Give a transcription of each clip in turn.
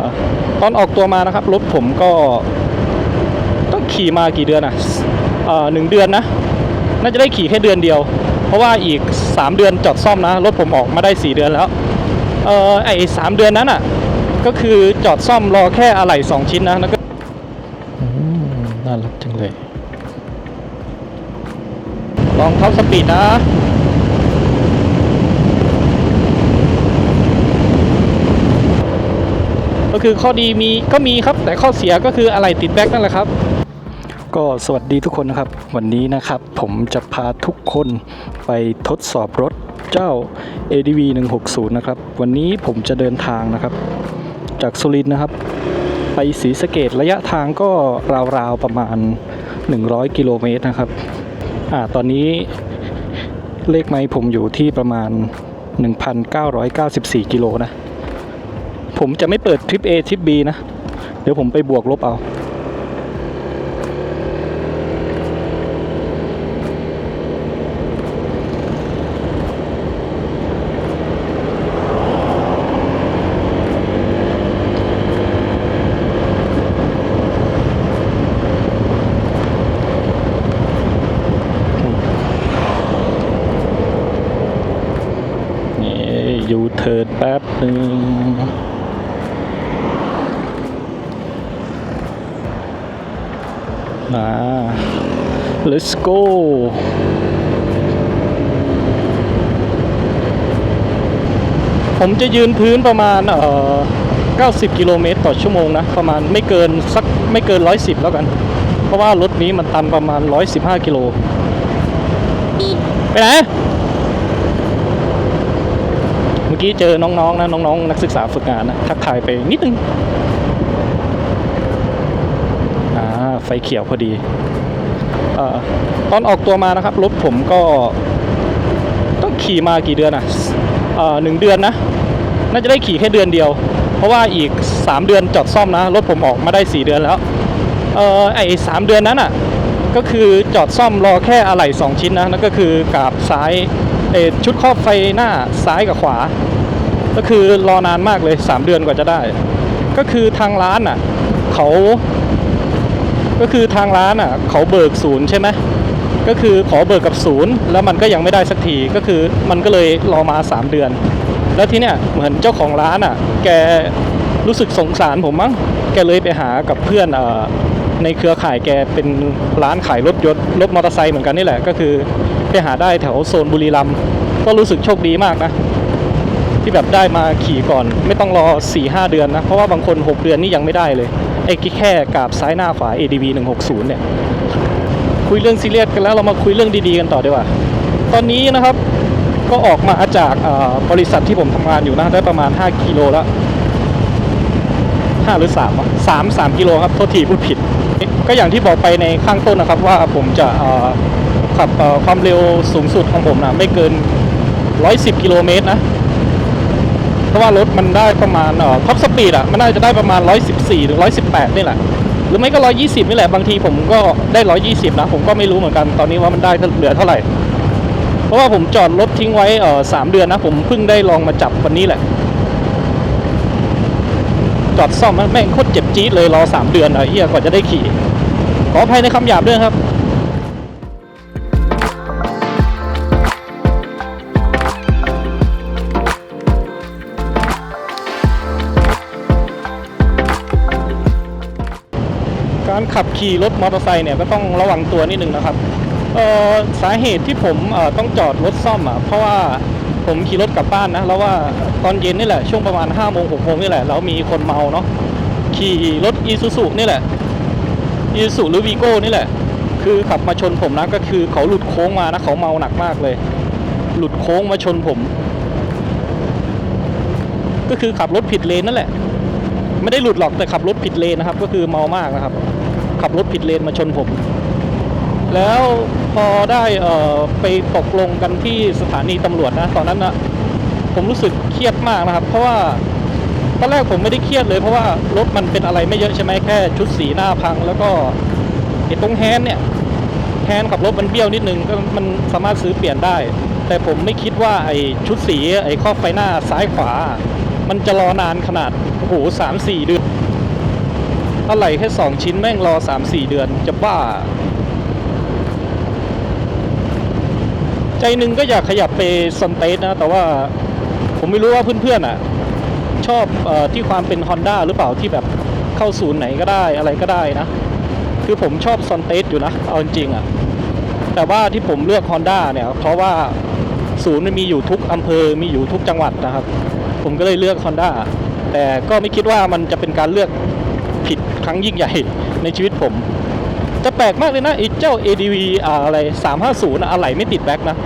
อตอนออกตัวมานะครับรถผมก็ต้องขี่มากี่เดือนอะเอ่อหนึ่งเดือนนะ น่าจะได้ขี่แค่เดือนเดียว เพราะว่าอีก 3 เดือนจอดซ่อมนะรถผมออกมาได้ 4 เดือนแล้วเออไอ้สามเดือนนั้นอะ ก็คือจอดซ่อมรอแค่อะไหล่2ชิ้นนะแล้วก็น่ารักจังเลย ลองท็อปสปีดนะ ก็คือข้อดีมีก็มีครับ แต่ข้อเสียก็คืออะไรติดแบ็กนั่นแหละครับ ก็สวัสดีทุกคนนะครับ วันนี้นะครับผมจะพาทุกคนไปทดสอบรถเจ้า ADV 160 นะครับ วันนี้ผมจะเดินทางนะครับ จากสุรินทร์นะครับ ไปศรีสะเกดระยะทางก็ราวๆประมาณ 100 กิโลเมตรนะครับอ่าตอนนี้เลขไม้ผมอยู่ที่ประมาณ 1,994 กิโลนะ ผมจะไม่เปิดทริป A ทริป B นะ เดี๋ยวผมไปบวกลบเอา นี่ยูเทิร์นแป๊บหนึ่ง มา let's go ผมจะยืนพื้นประมาณเอ่อ90 กิโลเมตรต่อชั่วโมงนะ ประมาณไม่เกินสักไม่เกิน 110 แล้วกัน เพราะว่ารถนี้มันตันประมาณ 115 กิโล ไปไหน เมื่อกี้เจอน้องๆนะน้องๆนักศึกษาฝึกงานนะ ทักทายไปนิดนึงอ่าไฟเขียวพอดีอตอนออกตัวมานะครับรถผมก็ต้องขี่มากี่เดือนอะอ่อหนึ่งเดือนนะ น่าจะได้ขี่แค่เดือนเดียว เพราะว่าอีก 3 เดือนจอดซ่อมนะรถผมออกมาได้ 4 เดือนแล้วเออไอ้สามเดือนนั้นอะก็คือจอดซ่อมรอแค่อะไหล่2ชิ้นนะนั่นก็คือกาบซ้ายเอชุดครอบไฟหน้าซ้ายกับขวา ก็คือรอนานมากเลย 3 เดือนกว่าจะได้ ก็คือทางร้านอะเขา ก็คือทางร้านอะเขาเบิกศูนย์ใช่ไหมก็คือขอเบิกกับศูนย์แล้วมันก็ยังไม่ได้สักทีก็คือมันก็เลยรอมา 3 เดือน แล้วทีเนี้ยเหมือนเจ้าของร้านอะ แกรู้สึกสงสารผมมั้งแกเลยไปหากับเพื่อนเอ่อในเครือข่ายแกเป็นร้านขายรถยนต์รถมอเตอร์ไซค์เหมือนกันนี่แหละ ก็คือไปหาได้แถวโซนบุรีรัมย์ก็รู้สึกโชคดีมากนะที่แบบได้มาขี่ก่อน ไม่ต้องรอ4-5เดือนนะ เพราะว่าบางคน 6 เดือนนี่ยังไม่ได้เลย อ้แค่กราบซ้ายหน้าขวา ADV 160 เนี่ย คุยเรื่องซีเรียสกันแล้วเรามาคุยเรื่องดีๆกันต่อดีกว่า ตอนนี้นะครับก็ออกมาจากบริษัทที่ผมทำงานอยู่นะได้ประมาณ 5 กิโลแล้ว5หรือ3อะ3 3กิโลครับโทษทีพูดผิด ก็อย่างที่บอกไปในข้างต้นนะครับว่าผมจะขับความเร็วสูงสุดของผมนะไม่เกิน 110 กิโลเมตรนะ เพราะว่ารถมันได้ประมาณเอ่อท็อปสปีดอะมันน่าจะได้ประมาณ 114 หรือ 118 นี่แหละ หรือไม่ก็ 120 นี่แหละ บางทีผมก็ได้ 120 นะ ผมก็ไม่รู้เหมือนกันตอนนี้ว่ามันได้เหลือเท่าไหร่ เพราะว่าผมจอดรถทิ้งไว้เอ่อสามเดือนนะ ผมเพิ่งได้ลองมาจับวันนี้แหละ จอดซ่อมแม่งโคตรเจ็บจี๊ดเลยรอสามเดือนอะเฮียกว่าจะได้ขี่ขออภัยในคำหยาบด้วยครับ ขับขี่รถมอเตอร์ไซค์เนี่ยก็ต้องระวังตัวนิดนึงนะครับเออสาเหตุที่ผมต้องจอดรถซ่อมอะเพราะว่าผมขี่รถกลับบ้านนะแล้วว่าตอนเย็นนี่แหละช่วงประมาณ5้าโมงหกโมงนี่แหละแล้วมีคนเมาเนาะขี่รถอีซูซุนี่แหละอีซูซุหรือวีโก้นี่แหละ คือขับมาชนผมนะก็คือเขาหลุดโค้งมานะเขาเมาหนักมากเลย หลุดโค้งมาชนผม ก็คือขับรถผิดเลนนั่นแหละ ไม่ได้หลุดหรอกแต่ขับรถผิดเลนนะครับ ก็คือเมามากนะครับ ขับรถผิดเลนมาชนผม แล้วพอได้ไปตกลงกันที่สถานีตำรวจนะตอนนั้นนะผมรู้สึกเครียดมากนะครับ เพราะว่าตอนแรกผมไม่ได้เครียดเลยเพราะว่ารถมันเป็นอะไรไม่เยอะใช่ไหมแค่ชุดสีหน้าพัง แล้วก็ไอ้ตรงแฮนเนี่ยแฮนขับรถมันเบี้ยวนิดนึงก็มันสามารถซื้อเปลี่ยนได้ แต่ผมไม่คิดว่าไอ้ชุดสีไอ้ครอบไฟหน้าซ้ายขวามันมันจะรอนานขนาดโอ้โหสามสี่เดือน อะไรแค่สองชิ้นแม่งรอสามสี่เดือนจะบ้า ใจหนึ่งก็อยากขยับไปซันเตสนะ แต่ว่าผมไม่รู้ว่าเพื่อนๆอะ ชอบอที่ความเป็น Honda หรือเปล่าที่แบบเข้าศูนย์ไหนก็ได้อะไรก็ได้นะ คือผมชอบซอนเตสอยู่นะ เอาจริงๆอะ แต่ว่าที่ผมเลือก Honda เนี่ย เพราะว่าศูนย์มันมีอยู่ทุกอำเภอมีอยู่ทุกจังหวัดนะครับ ผมก็เลยเลือก Honda แต่ก็ไม่คิดว่ามันจะเป็นการเลือก ผิดครั้งยิ่งใหญ่ในชีวิตผม จะแปลกมากเลยนะไอ้เจ้า ADV อ่าอะไร 350อะอะไรไม่ติดแบ็คนะ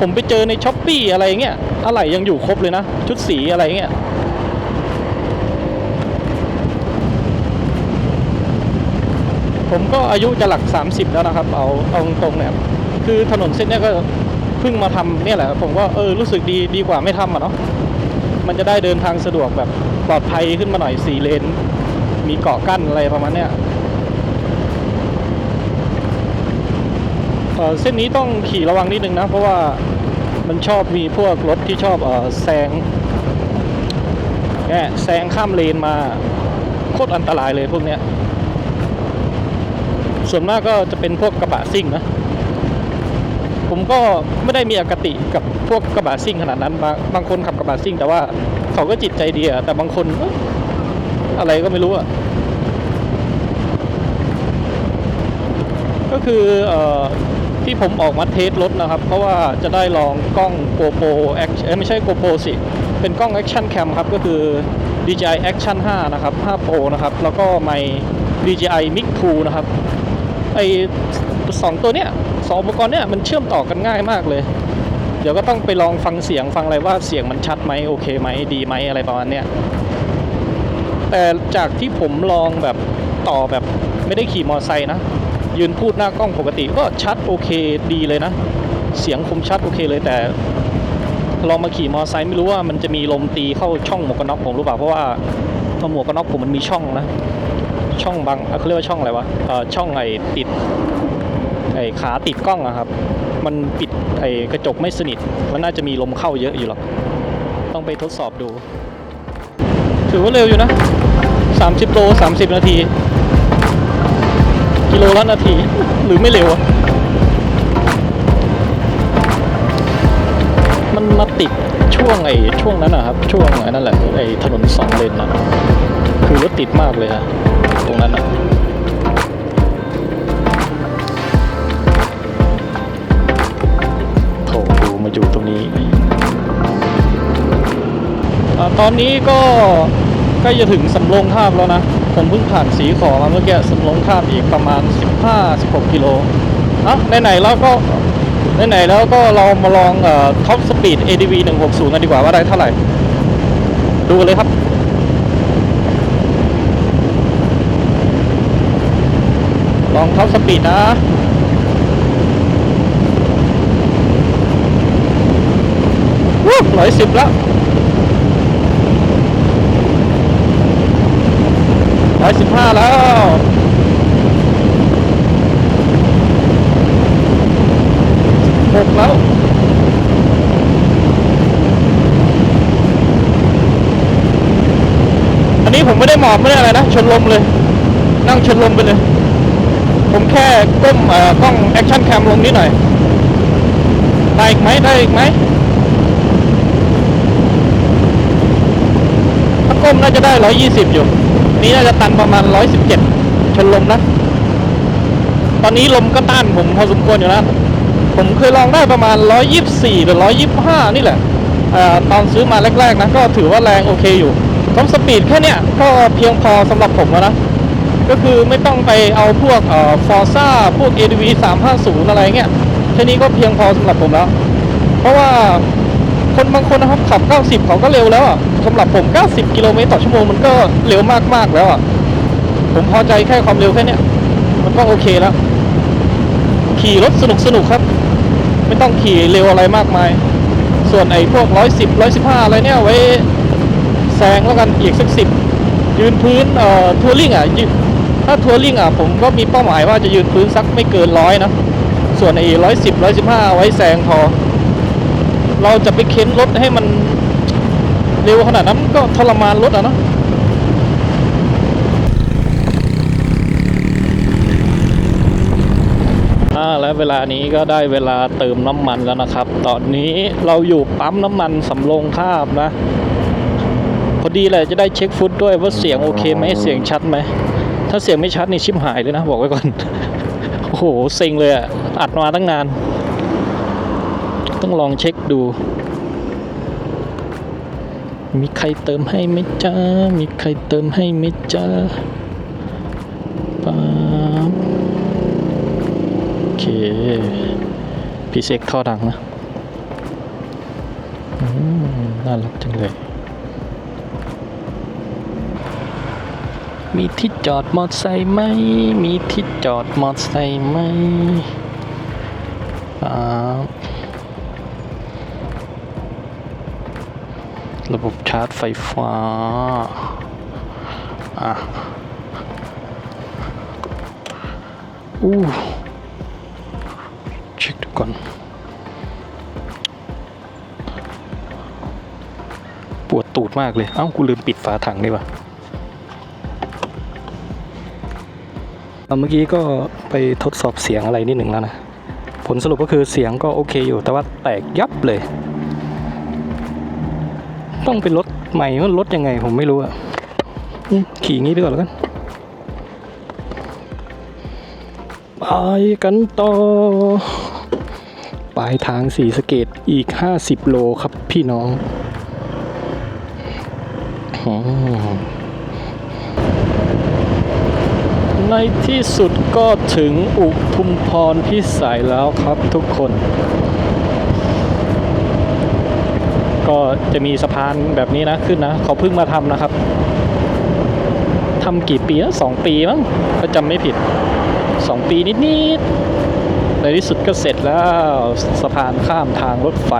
ผมไปเจอในช้อปปีอะไรเงี้ยอะไรยังอยู่ครบเลยนะ ชุดสีอะไรเงี้ยผมก็อายุจะหลัก 30 แล้วนะครับ เอาเอาตรงๆเนี่ยคือถนนเส้นนี้ก็เพิ่งมาทำเนี่ยแหละ ผมก็เออรู้สึกดีดีกว่าไม่ทำอะเนาะมันจะได้เดินทางสะดวกแบบปลอดภัยขึ้นมาหน่อยสี่เลน มีเกาะกั้นอะไรประมาณเนี้ยเอ่อเส้นนี้ต้องขี่ระวังนิดนึงนะ เพราะว่ามันชอบมีพวกรถที่ชอบเออแซงแง่แซงข้ามเลนมาโคตรอันตรายเลยพวกเนี้ย ส่วนมากก็จะเป็นพวกกระบะซิ่งนะ ผมก็ไม่ได้มีอคติกับพวกกระบะซิ่งขนาดนั้น บางบางคนขับกระบะซิ่ง แต่ว่าเขาก็จิตใจดีอะแต่บางคน อะไรก็ไม่รู้อะก็คือเอ่อที่ผมออกมาเทสรถนะครับ เพราะว่าจะได้ลองกล้อง GoPro Action ไม่ใช่ GoPro สิ เป็นกล้อง Action Cam ครับ ก็คือ DJI Action 5 นะครับ 5 Pro นะครับ แล้วก็ไมค์ DJI Mic 2 นะครับ ไอสองตัวเนี้ยสองอุปกรณ์เนี้ยมันเชื่อมต่อกันง่ายมากเลย เดี๋ยวก็ต้องไปลองฟังเสียงฟังอะไรว่าเสียงมันชัดไหมโอเคไหมดีไหมอะไรประมาณเนี้ย แต่จากที่ผมลองแบบต่อแบบไม่ได้ขี่มอเตอร์ไซค์นะ ยืนพูดหน้ากล้องปกติก็ชัดโอเคดีเลยนะ เสียงคมชัดโอเคเลยแต่ลองมาขี่มอเตอร์ไซค์ไม่รู้ว่ามันจะมีลมตีเข้าช่องหมวกกันน็อกผมหรือเปล่าเพราะว่าหมวกกันน็อกผมมันมีช่องนะช่องบังเอ่อเขาเรียกว่าช่องอะไรวะเอ่อช่องไอ้ติดไอ้ขาติดกล้องอะครับ มันปิดไอ้กระจกไม่สนิทมันน่าจะมีลมเข้าเยอะอยู่หรอกต้องไปทดสอบดู ถือว่าเร็วอยู่นะ 30 โล 30 นาที กิโลละนาที หรือไม่เร็วอะมันมาติดช่วงไอ้ช่วงนั้นนะครับ ช่วงไอ้นั่นแหละไอ้ถนนสองเลนนะคือรถติดมากเลยฮะตรงนั้นอะ ตอนนี้ก็ใกล้จะถึงสำโรงทาบแล้วนะ ผมเพิ่งผ่านสีขอมาเมื่อกี้สำโรงทาบอีกประมาณ 15-16 กิโลอะไหนๆแล้วก็ไหนๆแล้วก็เรามาลองเอ่อท็อปสปีด ADV 160 กันดีกว่าว่าได้เท่าไหร่ ดูเลยครับลองท็อปสปีดนะ วู้ร้อยสิบแล้ว สิบห้าแล้วหกแล้วอันนี้ผมไม่ได้หมอบไม่ได้อะไรนะ ชนลมเลย นั่งชนลมไปเลย ผมแค่ก้มเอ่อกล้องแอคชั่นแคมลงนิดหน่อย ได้อีกไหมได้อีกไหมถ้าก้มน่าจะได้ 120 อยู่ นี่น่าจะตันประมาณ 117 ชนลมนะ ตอนนี้ลมก็ต้านผมพอสมควรอยู่นะ ผมเคยลองได้ประมาณ 124 หรือ 125 นี่แหละอ่อตอนซื้อมาแรก ๆ นะ ก็ถือว่าแรงโอเคอยู่ท็อปสปีดแค่เนี้ยก็เพียงพอสำหรับผมแล้วนะ ก็คือไม่ต้องไปเอาพวกฟอร์ซ่าพวก ADV 350 อะไรเงี้ยแค่นี้ก็เพียงพอสำหรับผมแล้ว เพราะว่าคนบางคนนะครับขับ 90 เขาก็เร็วแล้วอะ สำหรับผม 90 กิโลเมตรต่อชั่วโมงมันก็เร็วมากๆแล้วอะ ผมพอใจแค่ความเร็วแค่นี้มันก็โอเคแล้ว ขี่รถสนุกสนุกครับ ไม่ต้องขี่เร็วอะไรมากมาย ส่วนไอ้พวก 110 115 อะไรเนี่ยไว้แซงแล้วกันอีกสักสิบยืนพื้นเอ่อทัวริงอะยืนถ้าทัวริงอะผมก็มีเป้าหมายว่าจะยืนพื้นสักไม่เกินร้อยนะ ส่วนไอ้ร้อยสิบร้อยสิบห้าไว้แซงพอ เราจะไปเค้นรถให้มัน เร็วขนาดนั้นก็ทรมานรถอะเนาะอ่าและเวลานี้ก็ได้เวลาเติมน้ำมันแล้วนะครับ ตอนนี้เราอยู่ปั๊มน้ำมันสำโรงข้ามนะ พอดีเลยจะได้เช็คฟุตด้วยว่าเสียงโอเคไหมเสียงชัดไหม ถ้าเสียงไม่ชัดนี่ชิบหายเลยนะ บอกไว้ก่อน โอ้โหเซ็งเลยอะอัดมาตั้งนาน ต้องลองเช็คดู มีใครเติมให้ไหมจ้า มีใครเติมให้ไหมจ้าป๊าบโอเค พี่เซ็กท่อดังนะน่ารักจังเลย มีที่จอดมอเตอร์ไซค์ไหม มีที่จอดมอเตอร์ไซค์ไหมครับระบบ ชาร์จไฟฟ้า อะ อู้เช็คดูก่อน ปวดตูดมากเลย เอ้า กูลืมปิดฝาถังนี่ว่ะเมื่อกี้ก็ไปทดสอบเสียงอะไรนิดหนึ่งแล้วนะ ผลสรุปก็คือเสียงก็โอเคอยู่ แต่ว่าแตกยับเลย ต้องเป็นรถใหม่มันรถยังไงผมไม่รู้อะขี่งี้ไปก่อนแล้วกัน ไปกันต่อ ปลายทางสีสเกตอีก 50 โลครับพี่น้องในที่สุดก็ถึงอุทุมพรพิสัยแล้วครับทุกคน ก็จะมีสะพานแบบนี้นะขึ้นนะเขาเพิ่งมาทำนะครับทำกี่ปีนะสองปีมั้งถ้าจำไม่ผิดสองปีนิดๆในที่สุดก็เสร็จแล้วสะพานข้ามทางรถไฟ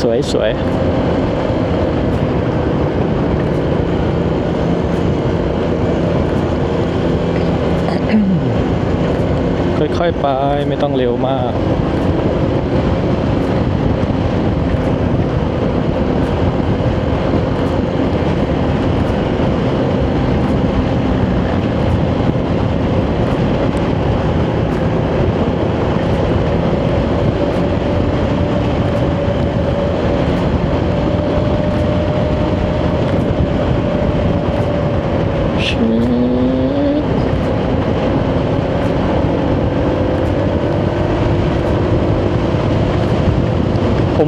สวยสวย ค่อยๆไปไม่ต้องเร็วมาก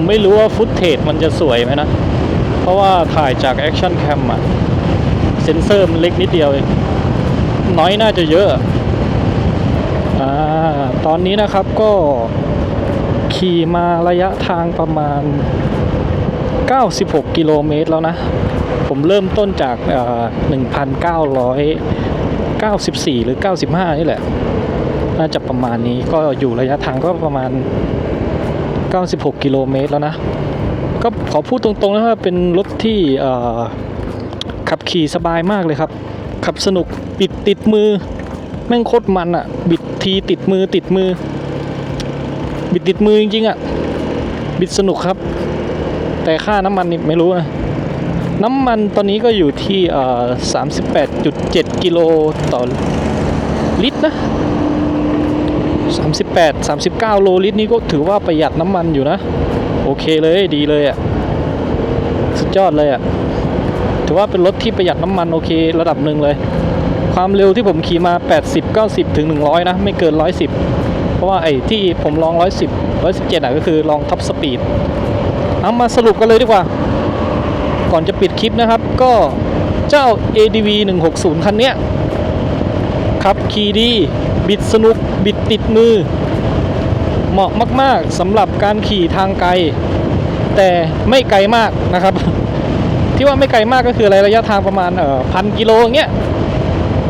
ไม่รู้ว่าฟุตเทจมันจะสวยไหมนะ เพราะว่าถ่ายจากแอคชั่นแคมอะเซนเซอร์มันเล็กนิดเดียวเองน้อยน่าจะเยอะอ่าตอนนี้นะครับก็ขี่มาระยะทางประมาณ 96 กิโลเมตรแล้วนะ ผมเริ่มต้นจาก 1,994 หรือ 95 นี่แหละ น่าจะประมาณนี้ก็อยู่ระยะทางก็ประมาณ 96 กิโลเมตรแล้วนะ ก็ขอพูดตรงๆนะว่าเป็นรถที่ขับขี่สบายมากเลยครับ ขับสนุกบิดติดมือ แม่งโคตรมันอะบิดทีติดมือติดมือ บิดติดมือจริงๆอะบิดสนุกครับ แต่ค่าน้ำมันนี่ไม่รู้นะน้ำมันตอนนี้ก็อยู่ที่ 38.7 กิโลต่อลิตรนะ 38 39 โลลิตรนี่ก็ถือว่าประหยัดน้ำมันอยู่นะ โอเคเลยดีเลยอะ่ะ สุดยอดเลยอะ่ะ ถือว่าเป็นรถที่ประหยัดน้ำมันโอเคระดับหนึ่งเลย ความเร็วที่ผมขี่มา 80 90 ถึง 100 นะ ไม่เกิน 110 เพราะว่าไอ้ที่ผมลอง 110 117อะก็คือลองท็อปสปีดเอามาสรุปกันเลยดีกว่า ก่อนจะปิดคลิปนะครับ ก็เจ้า ADV 160 คันเนี้ยขับขี่ดี บิดสนุกบิดติดมือ เหมาะมากๆสำหรับการขี่ทางไกล แต่ไม่ไกลมากนะครับ ที่ว่าไม่ไกลมากก็คืออะไรระยะทางประมาณเอ่อพันกิโลอย่างเงี้ย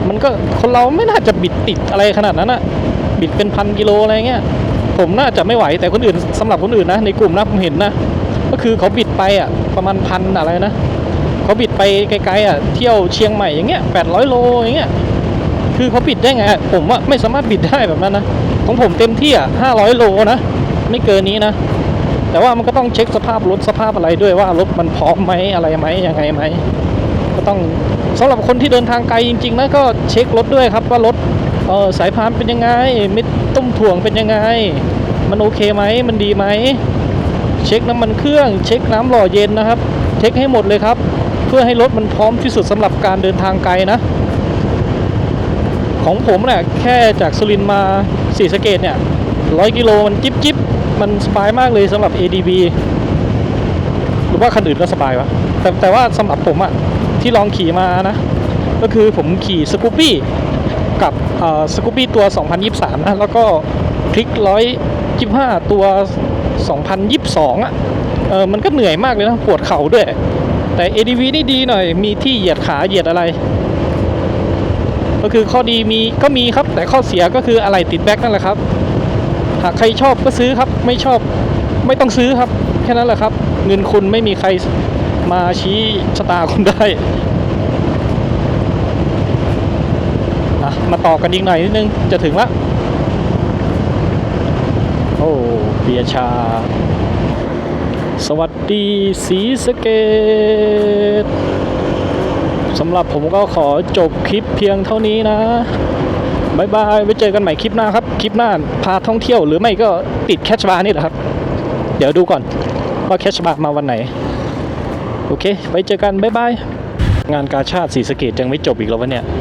มันก็คนเราไม่น่าจะบิดติดอะไรขนาดนั้นอะบิดเป็นพันกิโลอะไรเงี้ยผมน่าจะไม่ไหวแต่คนอื่นสำหรับคนอื่นนะในกลุ่มนะผมเห็นนะก็คือเขาบิดไปอะประมาณพันอะไรนะเขาบิดไปไกลๆอะเที่ยวเชียงใหม่อย่างเงี้ยแปดร้อยโลอย่างเงี้ย คือเขาบิดได้ไง ผมว่าไม่สามารถบิดได้แบบนั้นนะ ของผมเต็มที่อะห้าร้อยโลนะ ไม่เกินนี้นะ แต่ว่ามันก็ต้องเช็คสภาพรถสภาพอะไรด้วยว่ารถมันพร้อมไหมอะไรไหมยังไงไหม ก็ต้องสำหรับคนที่เดินทางไกลจริงๆนะก็เช็ครถด้วยครับว่ารถเออสายพานเป็นยังไงมิดตุ้มถ่วงเป็นยังไง มันโอเคไหมมันดีไหม เช็คน้ำมันเครื่อง เช็คน้ำหล่อเย็นนะครับ เช็คให้หมดเลยครับ เพื่อให้รถมันพร้อมที่สุดสำหรับการเดินทางไกลนะ ของผมเนี่ยแค่จากสุรินมาศรีสเกดเนี่ยร้อยกิโลมันจิ๊บจิ๊บมันสบายมากเลยสำหรับ ADB หรือว่าคันอื่นก็สบายวะแต่แต่ว่าสำหรับผมอะที่ลองขี่มานะ ก็คือผมขี่สกูปปี้กับสกูปปี้ตัว 2023 นะ แล้วก็คลิก125ตัว 2022 อะ เออมันก็เหนื่อยมากเลยนะ ปวดเข่าด้วย แต่ ADV นี่ดีหน่อย มีที่เหยียดขาเหยียดอะไร ก็คือข้อดีมีก็มีครับ แต่ข้อเสียก็คืออะไรติดแบ็คนั่นแหละครับ หากใครชอบก็ซื้อครับ ไม่ชอบไม่ต้องซื้อครับ แค่นั้นแหละครับ เงินคุณไม่มีใครมาชี้ชะตาคุณได้อะมาต่อกันอีกหน่อยนิดนึงจะถึงละโอ้เบียชา สวัสดีสีสเกต สำหรับผมก็ขอจบคลิปเพียงเท่านี้นะบายบายไว้เจอกันใหม่คลิปหน้าครับ คลิปหน้าพาท่องเที่ยวหรือไม่ก็ติดแคชบาร์นี่แหละครับ เดี๋ยวดูก่อนว่าแคชบาร์มาวันไหน โอเค ไว้เจอกันบายบายงานกาชาติสีสเกตยังไม่จบอีกแล้ววะเนี่ย「